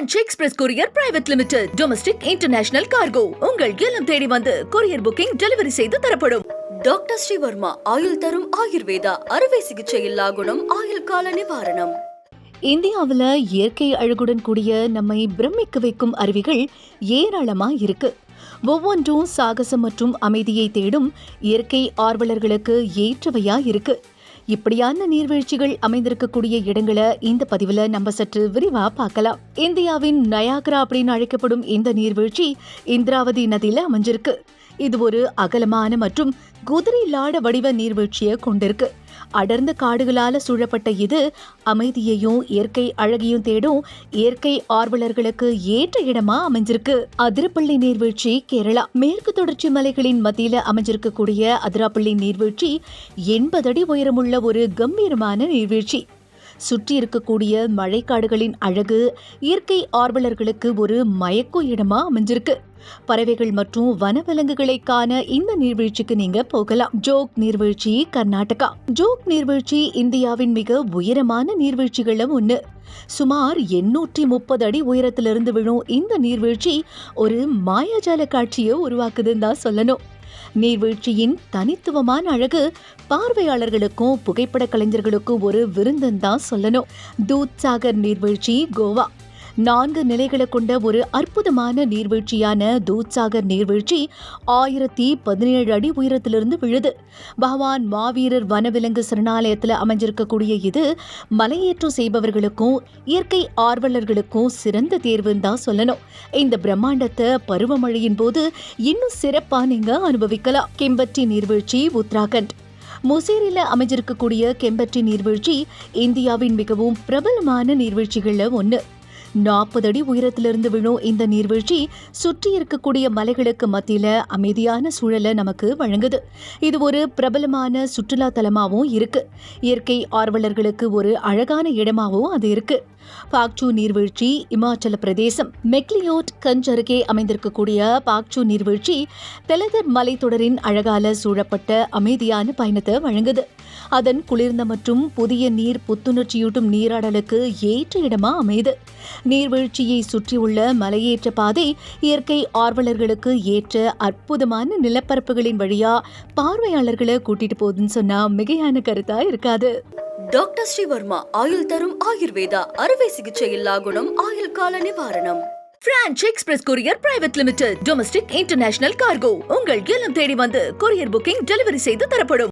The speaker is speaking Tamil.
Franch Express courier private limited domestic international cargo உங்கள் இல்லம் தேடி வந்து கொரியர் புக்கிங் டெலிவரி செய்து தரப்படும். டாக்டர் ஸ்ரீவர்மா ஆயுள் தரும் ஆயுர்வேதா அறுவை சிகிச்சை இல்லா குணம் ஆயுள் கால நிவாரணம். இந்தியாவில் இயற்கை அழகுடன் கூடிய நம்மை பிரமிக்க வைக்கும் அருவிகள் ஏராளமா இருக்கு. ஒவ்வொன்றும் சாகசம் மற்றும் அமைதியை தேடும் இயற்கை ஆர்வலர்களுக்கு ஏற்றவையா இருக்கு. இப்படியான நீர்வீழ்ச்சிகள் அமைந்திருக்கக்கூடிய இடங்களை இந்த பதிவுல நம்ம சற்று விரிவா பார்க்கலாம். இந்தியாவின் நயாகரா அப்படின்னு அழைக்கப்படும் இந்த நீர்வீழ்ச்சி இந்திராவதி நதியில அமைஞ்சிருக்கு. இது ஒரு அகலமான மற்றும் குதிரை லாட வடிவ நீர்வீழ்ச்சியை கொண்டிருக்கு. அடர்ந்த காடுகளால சூழப்பட்ட இது அமைதியையும் இயற்கை அழகையும் தேடும் இயற்கை ஆர்வலர்களுக்கு ஏற்ற இடமா அமைஞ்சிருக்கு. அதிரப்பள்ளி நீர்வீழ்ச்சி கேரளா. மேற்கு தொடர்ச்சி மலைகளின் மத்தியில அமைஞ்சிருக்கக்கூடிய அதிராப்பள்ளி நீர்வீழ்ச்சி எண்பது அடி உயரமுள்ள ஒரு கம்பீரமான நீர்வீழ்ச்சி. சுற்றி இருக்கக்கூடிய மழைக்காடுகளின் அழகு இயற்கை ஆர்வலர்களுக்கு ஒரு மயக்கும் இடமா அமைஞ்சிருக்கு. பறவைகள் மற்றும் வனவிலங்குகளை காண இந்த நீர்வீழ்ச்சிக்கு நீங்க போகலாம். ஜோக் நீர்வீழ்ச்சி கர்நாடகா. ஜோக் நீர்வீழ்ச்சி இந்தியாவின் மிக உயரமான நீர்வீழ்ச்சிகள்ல ஒண்ணு. சுமார் எண்ணூற்றி முப்பது அடி உயரத்திலிருந்து விழும் இந்த நீர்வீழ்ச்சி ஒரு மாயாஜால காட்சியை உருவாக்குதுன்னு தான் சொல்லணும். நீர்வீழ்ச்சியின் தனித்துவமான அழகு பார்வையாளர்களுக்கும் புகைப்பட கலைஞர்களுக்கும் ஒரு விருந்துன்னு தான் சொல்லணும். தூத் சாகர் நீர்வீழ்ச்சி கோவா. நான்கு நிலைகளை கொண்ட ஒரு அற்புதமான நீர்வீழ்ச்சியான தூத்சாகர் நீர்வீழ்ச்சி ஆயிரத்தி பதினேழு அடி உயரத்திலிருந்து விழுது. பகவான் மாவீரர் வனவிலங்கு சரணாலயத்தில் அமைஞ்சிருக்கக்கூடிய இது மலையேற்றம் செய்பவர்களுக்கும் இயற்கை ஆர்வலர்களுக்கும் சிறந்த தேர்வுன்னு தான் சொல்லணும். இந்த பிரம்மாண்டத்தை பருவமழையின் போது இன்னும் சிறப்பாக நீங்கள் அனுபவிக்கலாம். கெம்பட்டி நீர்வீழ்ச்சி உத்தராகண்ட். முசேரியில் அமைஞ்சிருக்கக்கூடிய கெம்பட்டி நீர்வீழ்ச்சி இந்தியாவின் மிகவும் பிரபலமான நீர்வீழ்ச்சிகளில் ஒன்று நாற்பது அடி உயரத்திலிருந்து விழும் இந்த நீர்வீழ்ச்சி சுற்றி இருக்கக்கூடிய மலைகளுக்கு மத்தியில அமைதியான சூழலை நமக்கு வழங்குது. இது ஒரு பிரபலமான சுற்றுலா தலமாகவும் இருக்கு. இயற்கை ஆர்வலர்களுக்கு ஒரு அழகான இடமாகவும் அது இருக்கு. பாக்சு நீர்வீழ்ச்சி இமாச்சல பிரதேசம். மெக்லியோட் கஞ்ச் அருகே அமைந்திருக்கக்கூடிய பாக்சு நீர்வீழ்ச்சி தெலதர் மலைத்தொடரின் அழகால சூழப்பட்ட அமைதியான பயணத்தை வழங்குது. அதன் குளிர்ந்த மற்றும் புதிய நீர் புத்துணர்ச்சியூட்டும் நீராடலுக்கு ஏற்ற இடமா அமையுது. நீர்வீழ்ச்சியை சுற்றியுள்ள மலையேற்ற பாதை இயற்கை ஆர்வலர்களுக்கு ஏற்ற அற்புதமான நிலப்பரப்புகளின் வழியா பார்வையாளர்களை கூட்டிட்டு போகுதுன்னு சொன்னா மிகையான கருத்தா இருக்காது. டாக்டர் ஸ்ரீவர்மா ஆயுள் தரும் ஆயுர்வேதா அறுவை சிகிச்சை இல்லா குணம் ஆயுள் கால நிவாரணம். Franch Express courier private limited domestic international cargo உங்கள் இல்லம் தேடி வந்து கொரியர் புக்கிங் டெலிவரி செய்து தரப்படும்.